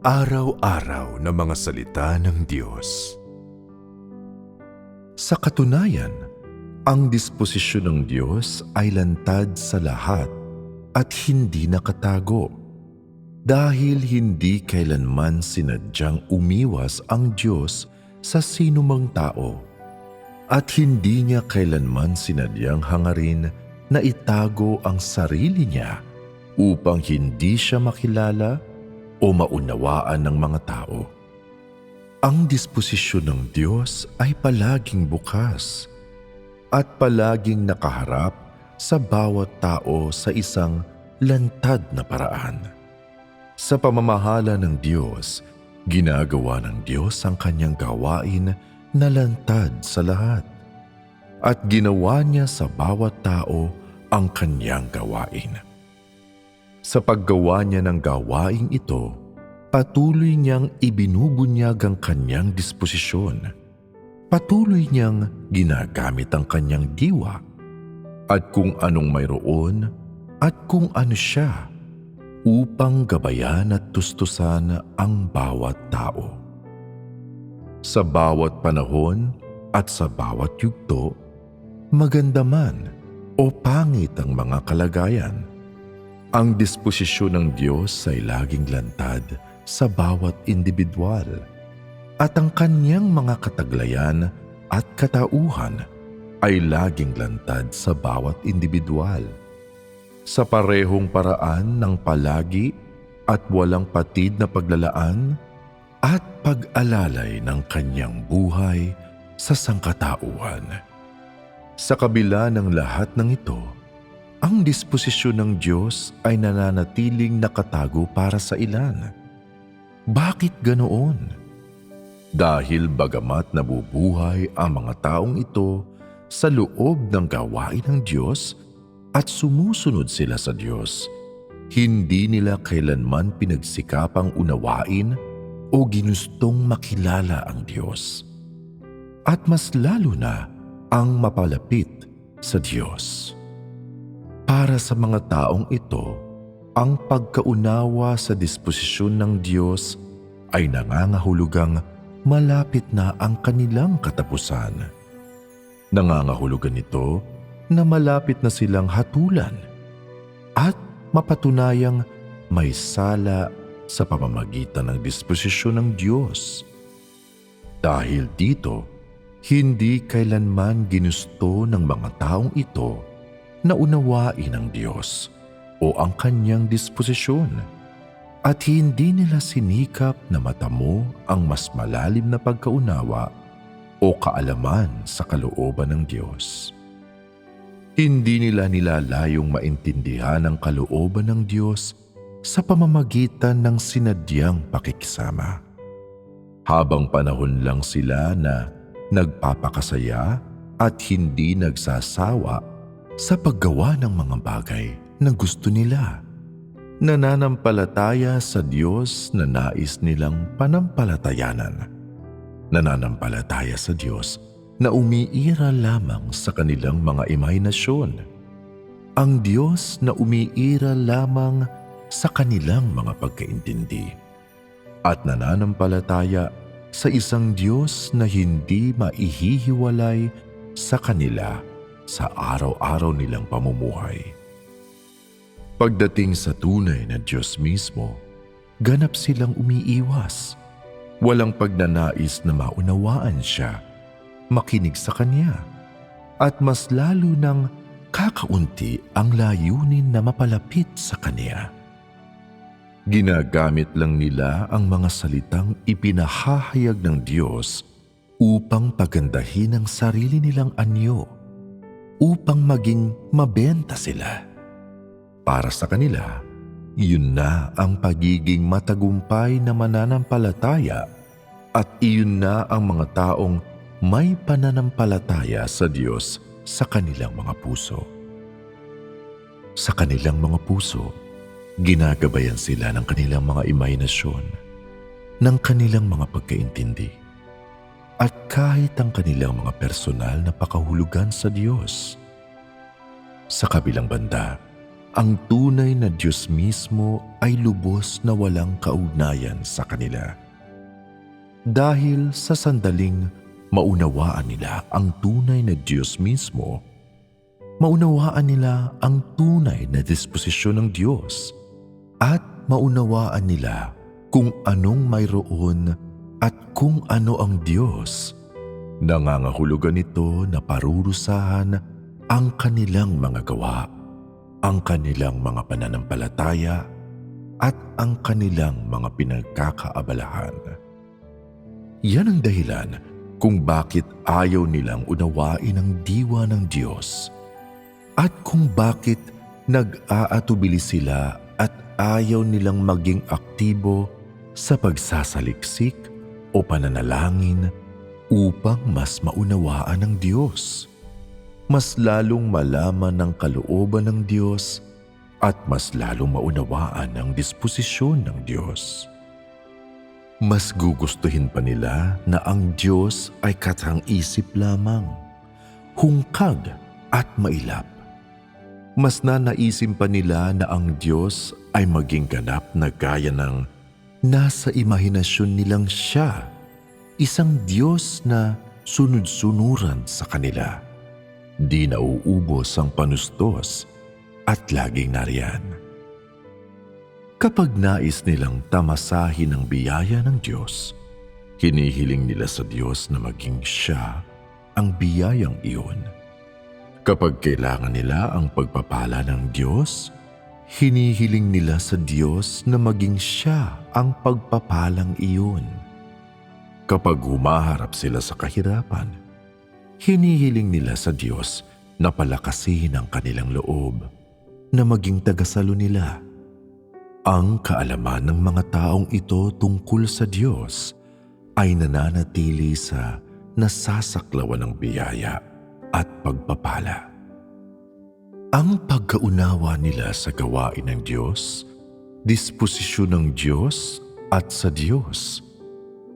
Araw-araw na mga salita ng Diyos. Sa katunayan, ang disposisyon ng Diyos ay lantad sa lahat at hindi nakatago. Dahil hindi kailanman sinadyang umiwas ang Diyos sa sinumang tao at hindi niya kailanman sinadyang hangarin na itago ang sarili niya upang hindi siya makilala o maunawaan ng mga tao. Ang disposisyon ng Diyos ay palaging bukas at palaging nakaharap sa bawat tao sa isang lantad na paraan. Sa pamamahala ng Diyos, ginagawa ng Diyos ang kanyang gawain na lantad sa lahat. At ginawa niya sa bawat tao ang kanyang gawain. Sa paggawa niya ng gawaing ito, patuloy niyang ibinubunyag ang kanyang disposisyon. Patuloy niyang ginagamit ang kanyang diwa at kung anong mayroon at kung ano siya upang gabayan at tustusan ang bawat tao. Sa bawat panahon at sa bawat yugto, maganda man o pangit ang mga kalagayan, ang disposisyon ng Diyos ay laging lantad sa bawat individual at ang kanyang mga kataglayan at katauhan ay laging lantad sa bawat individual. Sa parehong paraan ng palagi at walang patid na paglalaan at pag-alalay ng kanyang buhay sa sangkatauhan. Sa kabila ng lahat ng ito, ang disposisyon ng Diyos ay nananatiling nakatago para sa ilan. Bakit ganoon? Dahil bagamat nabubuhay ang mga taong ito sa loob ng gawain ng Diyos at sumusunod sila sa Diyos, hindi nila kailanman pinagsikapang unawain o ginustong makilala ang Diyos. At mas lalo na ang mapalapit sa Diyos. Para sa mga taong ito, ang pagkaunawa sa disposisyon ng Diyos ay nangangahulugang malapit na ang kanilang katapusan. Nangangahulugan ito na malapit na silang hatulan at mapatunayang may sala sa pamamagitan ng disposisyon ng Diyos. Dahil dito, hindi kailanman ginusto ng mga taong ito na unawain ang Diyos o ang kanyang disposisyon at hindi nila sinikap na matamo ang mas malalim na pagkaunawa o kaalaman sa kalooban ng Diyos. Hindi nila nilalayong maintindihan ang kalooban ng Diyos sa pamamagitan ng sinadyang pakikisama. Habang panahon lang sila na nagpapakasaya at hindi nagsasawa sa paggawa ng mga bagay na gusto nila. Nananampalataya sa Diyos na nais nilang panampalatayanan. Nananampalataya sa Diyos na umiira lamang sa kanilang mga imahinasyon. Ang Diyos na umiira lamang sa kanilang mga pagkaintindi. At nananampalataya sa isang Diyos na hindi maihihiwalay sa kanila sa araw-araw nilang pamumuhay. Pagdating sa tunay na Diyos mismo, ganap silang umiiwas. Walang pagnanais na maunawaan siya, makinig sa Kanya, at mas lalo ng kakaunti ang layunin na mapalapit sa Kanya. Ginagamit lang nila ang mga salitang ipinahahayag ng Diyos upang pagandahin ang sarili nilang anyo upang maging mabenta sila. Para sa kanila, iyon na ang pagiging matagumpay na mananampalataya at iyon na ang mga taong may pananampalataya sa Diyos sa kanilang mga puso. Sa kanilang mga puso, ginagabayan sila ng kanilang mga imahinasyon, ng kanilang mga pagkaintindi at kahit ang kanilang mga personal na pakahulugan sa Diyos. Sa kabilang banda, ang tunay na Diyos mismo ay lubos na walang kaugnayan sa kanila. Dahil sa sandaling maunawaan nila ang tunay na Diyos mismo, maunawaan nila ang tunay na disposisyon ng Diyos at maunawaan nila kung anong mayroon at kung ano ang Diyos. Nangangahulugan ito na parurusahan ang kanilang mga gawa, ang kanilang mga pananampalataya at ang kanilang mga pinagkakaabalahan. Yan ang dahilan kung bakit ayaw nilang unawain ang diwa ng Diyos at kung bakit nag-aatubili sila at ayaw nilang maging aktibo sa pagsasaliksik o pananalangin upang mas maunawaan ng Diyos. Mas lalong malaman ng kalooban ng Diyos at mas lalong maunawaan ang disposisyon ng Diyos. Mas gugustuhin pa nila na ang Diyos ay katang-isip lamang, hungkag at mailap. Mas nanaisin pa nila na ang Diyos ay maging ganap na gaya ng nasa imahinasyon nilang siya, isang Diyos na sunod-sunuran sa kanila. Di nauubos ang panustos at laging nariyan. Kapag nais nilang tamasahin ang biyaya ng Diyos, hinihiling nila sa Diyos na maging siya ang biyayang iyon. Kapag kailangan nila ang pagpapala ng Diyos, hinihiling nila sa Diyos na maging siya ang pagpapalang iyon. Kapag humaharap sila sa kahirapan, hinihiling nila sa Diyos na palakasin ang kanilang loob, na maging tagasalo nila. Ang kaalaman ng mga taong ito tungkol sa Diyos ay nananatili sa nasasaklawan ng biyaya at pagpapala. Ang pagkaunawa nila sa gawain ng Diyos, disposisyon ng Diyos at sa Diyos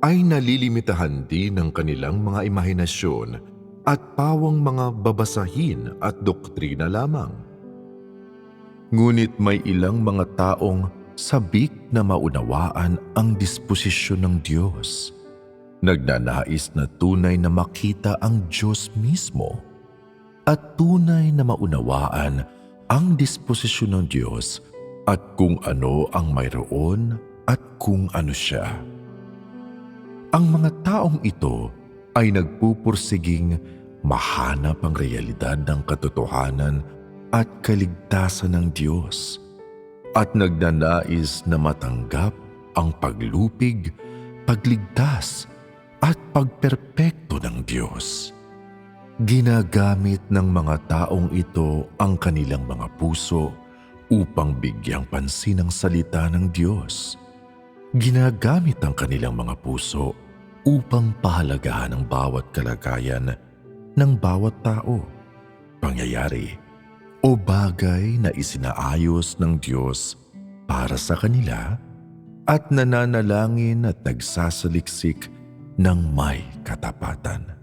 ay nalilimitahan din ng kanilang mga imahinasyon at pawang mga babasahin at doktrina lamang. Ngunit may ilang mga taong sabik na maunawaan ang disposisyon ng Diyos. Nagnanais na tunay na makita ang Diyos mismo at tunay na maunawaan ang disposisyon ng Diyos at kung ano ang mayroon at kung ano siya. Ang mga taong ito ay nagpupursiging mahanap ang realidad ng katotohanan at kaligtasan ng Diyos at nagnanais na matanggap ang paglupig, pagligtas at pagperpekto ng Diyos. Ginagamit ng mga taong ito ang kanilang mga puso upang bigyang pansin ang salita ng Diyos. Ginagamit ang kanilang mga puso upang pahalagahan ang bawat kalagayan ng bawat tao, pangyayari o bagay na isinaayos ng Diyos para sa kanila at nananalangin at nagsasaliksik ng may katapatan.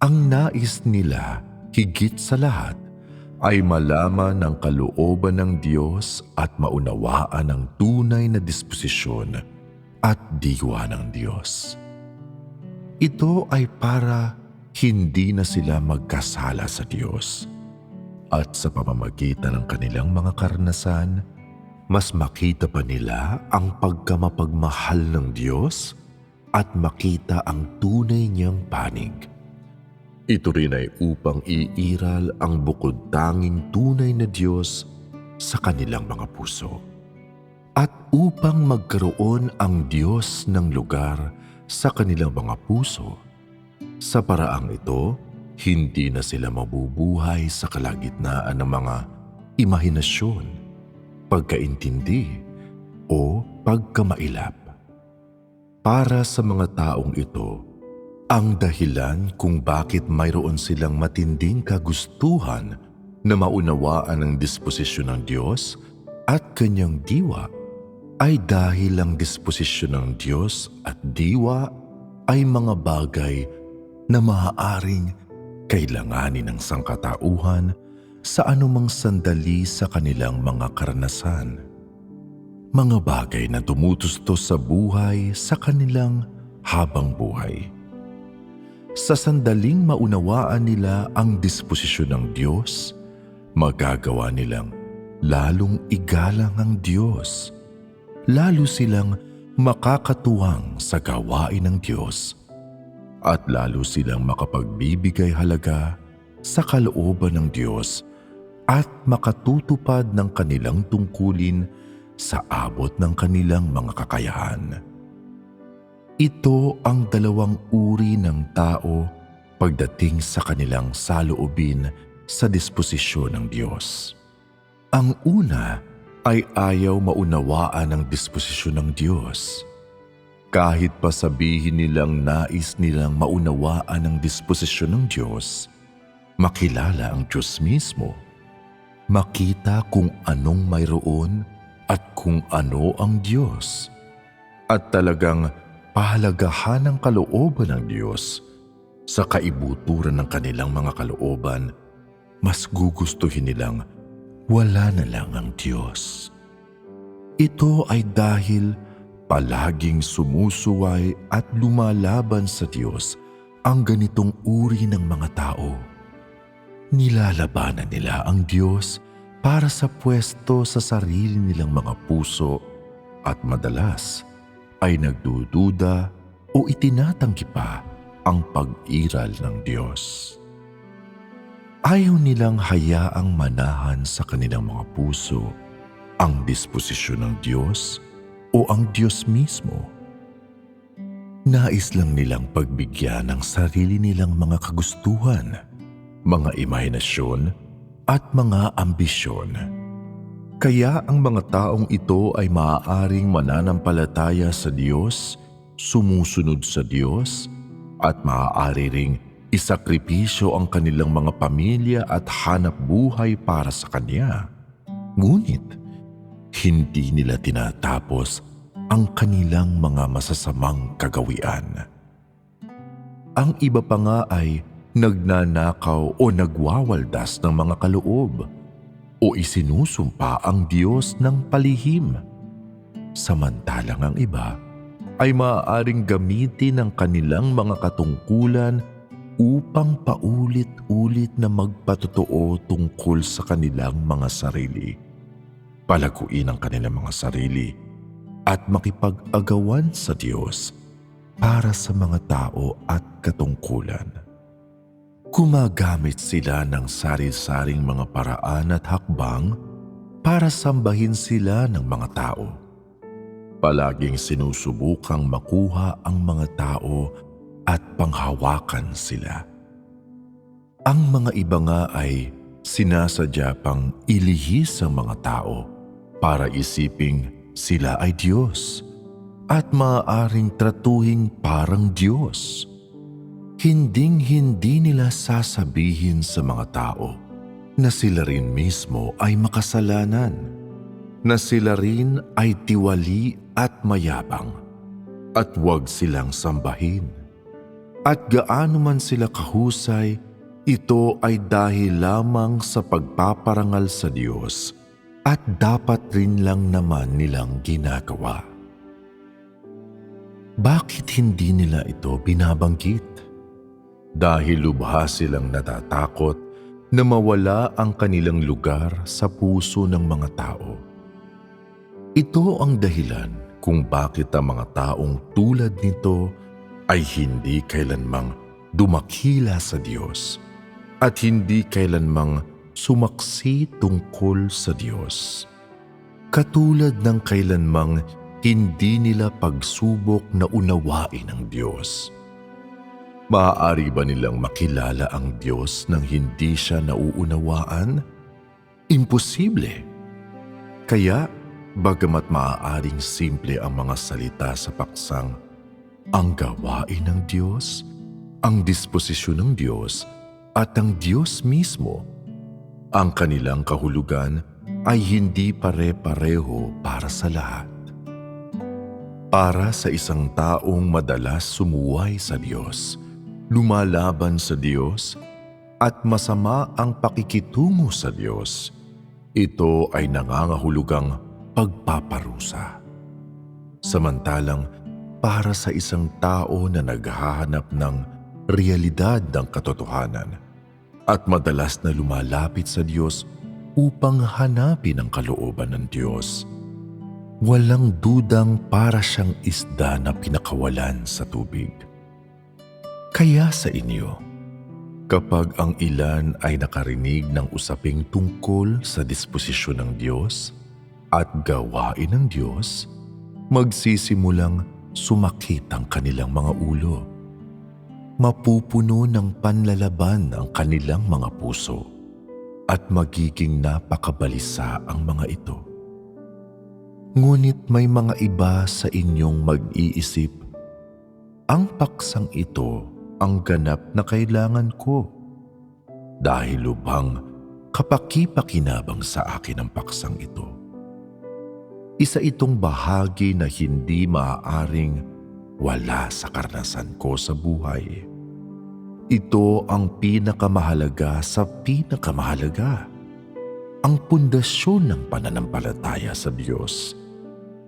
Ang nais nila higit sa lahat ay malaman ng kalooban ng Diyos at maunawaan ang tunay na disposisyon at diwa ng Diyos. Ito ay para hindi na sila magkasala sa Diyos. At sa pamamagitan ng kanilang mga karanasan, mas makita pa nila ang pagkamapagmahal ng Diyos at makita ang tunay niyang panig. Ito rin ay upang iiral ang bukod tanging tunay na Diyos sa kanilang mga puso. At upang magkaroon ang Diyos ng lugar sa kanilang mga puso, sa paraang ito, hindi na sila mabubuhay sa kalagitnaan ng mga imahinasyon, pagkaintindi, o pagkamailap. Para sa mga taong ito, ang dahilan kung bakit mayroon silang matinding kagustuhan na maunawaan ang disposisyon ng Diyos at kanyang diwa ay dahil ang disposisyon ng Diyos at diwa ay mga bagay na maaaring kailanganin ng sangkatauhan sa anumang sandali sa kanilang mga karanasan. Mga bagay na tumutustos sa buhay sa kanilang habang buhay. Sa sandaling maunawaan nila ang disposisyon ng Diyos, magagawa nilang lalong igalang ang Diyos. Lalo silang makakatuwang sa gawain ng Diyos at lalo silang makapagbibigay halaga sa kalooban ng Diyos at makatutupad ng kanilang tungkulin sa abot ng kanilang mga kakayahan. Ito ang dalawang uri ng tao pagdating sa kanilang saloobin sa disposisyon ng Diyos. Ang una ay ayaw maunawaan ang disposisyon ng Diyos. Kahit pa sabihin nilang nais nilang maunawaan ang disposisyon ng Diyos, makilala ang Diyos mismo, makita kung anong mayroon at kung ano ang Diyos, at talagang pahalagahan ang kalooban ng Diyos sa kaibuturan ng kanilang mga kalooban, mas gugustuhin nilang wala na lang ang Diyos. Ito ay dahil palaging sumusuway at lumalaban sa Diyos ang ganitong uri ng mga tao. Nilalabanan nila ang Diyos para sa pwesto sa sarili nilang mga puso at madalas ay nagdududa o itinatanggi pa ang pag-iral ng Diyos. Ayaw nilang hayaang manahan sa kanilang mga puso ang disposisyon ng Diyos o ang Diyos mismo. Nais lang nilang pagbigyan ng sarili nilang mga kagustuhan, mga imahinasyon at mga ambisyon. Kaya ang mga taong ito ay maaaring mananampalataya sa Diyos, sumusunod sa Diyos, at maaari ring isakripisyo ang kanilang mga pamilya at hanap buhay para sa Kanya. Ngunit, hindi nila tinatapos ang kanilang mga masasamang kagawian. Ang iba pa nga ay nagnanakaw o nagwawaldas ng mga kaloob o isinusumpa ang Diyos ng palihim. Samantalang ang iba ay maaaring gamitin ang kanilang mga katungkulan upang paulit-ulit na magpatotoo tungkol sa kanilang mga sarili. Palaguin ang kanilang mga sarili at makipag-agawan sa Diyos para sa mga tao at katungkulan. Gumagamit sila ng sari-saring mga paraan at hakbang para sambahin sila ng mga tao. Palaging sinusubukang makuha ang mga tao at panghawakan sila. Ang mga iba nga ay sinasadya pang ilihis ang mga tao para isiping sila ay Diyos at maaaring tratuhing parang Diyos. Hinding-hindi nila sasabihin sa mga tao na sila rin mismo ay makasalanan, na sila rin ay tiwali at mayabang, at huwag silang sambahin. At gaano man sila kahusay, ito ay dahil lamang sa pagpaparangal sa Diyos at dapat rin lang naman nilang ginagawa. Bakit hindi nila ito binabanggit? Dahil lubha silang natatakot na mawala ang kanilang lugar sa puso ng mga tao. Ito ang dahilan kung bakit ang mga taong tulad nito ay hindi kailanmang dumakila sa Diyos at hindi kailanmang sumaksi tungkol sa Diyos. Katulad ng kailanmang hindi nila pagsubok na unawain ang Diyos. Maaari ba nilang makilala ang Diyos nang hindi siya nauunawaan? Imposible. Kaya, bagamat maaaring simple ang mga salita sa paksang, ang gawain ng Diyos, ang disposisyon ng Diyos, at ang Diyos mismo, ang kanilang kahulugan ay hindi pare-pareho para sa lahat. Para sa isang taong madalas sumuway sa Diyos, lumalaban sa Diyos, at masama ang pakikitungo sa Diyos, ito ay nangangahulugang pagpaparusa. Samantalang para sa isang tao na naghahanap ng realidad ng katotohanan at madalas na lumalapit sa Diyos upang hanapin ang kalooban ng Diyos, walang dudang para siyang isda na pinakawalan sa tubig. Kaya sa inyo, kapag ang ilan ay nakarinig ng usaping tungkol sa disposisyon ng Diyos at gawain ng Diyos, magsisimulang sumakit ang kanilang mga ulo. Mapupuno ng panlalaban ang kanilang mga puso at magiging napakabalisa ang mga ito. Ngunit may mga iba sa inyong mag-iisip, ang paksang ito ang ganap na kailangan ko. Dahil lubhang kapakipakinabang sa akin ang paksang ito. Isa itong bahagi na hindi maaaring wala sa karanasan ko sa buhay. Ito ang pinakamahalaga sa pinakamahalaga. Ang pundasyon ng pananampalataya sa Diyos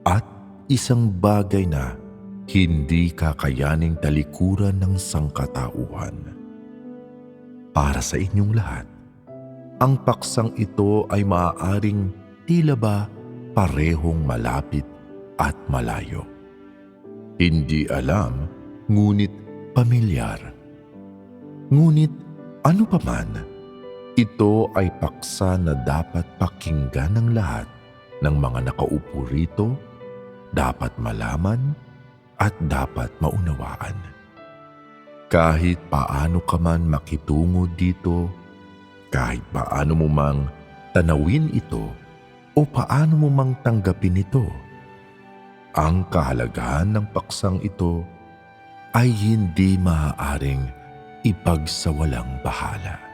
at isang bagay na hindi kakayaning talikuran ng sangkatauhan. Para sa inyong lahat, ang paksang ito ay maaaring tila ba parehong malapit at malayo. Hindi alam, ngunit pamilyar. Ngunit ano pa ito ay paksa na dapat pakinggan ng lahat ng mga nakaupo rito, dapat malaman at dapat maunawaan. Kahit paano ka man makitungo dito, kahit paano mo mang tanawin ito o paano mo mang tanggapin ito, ang kahalagahan ng paksang ito ay hindi maaaring ipagsawalang bahala.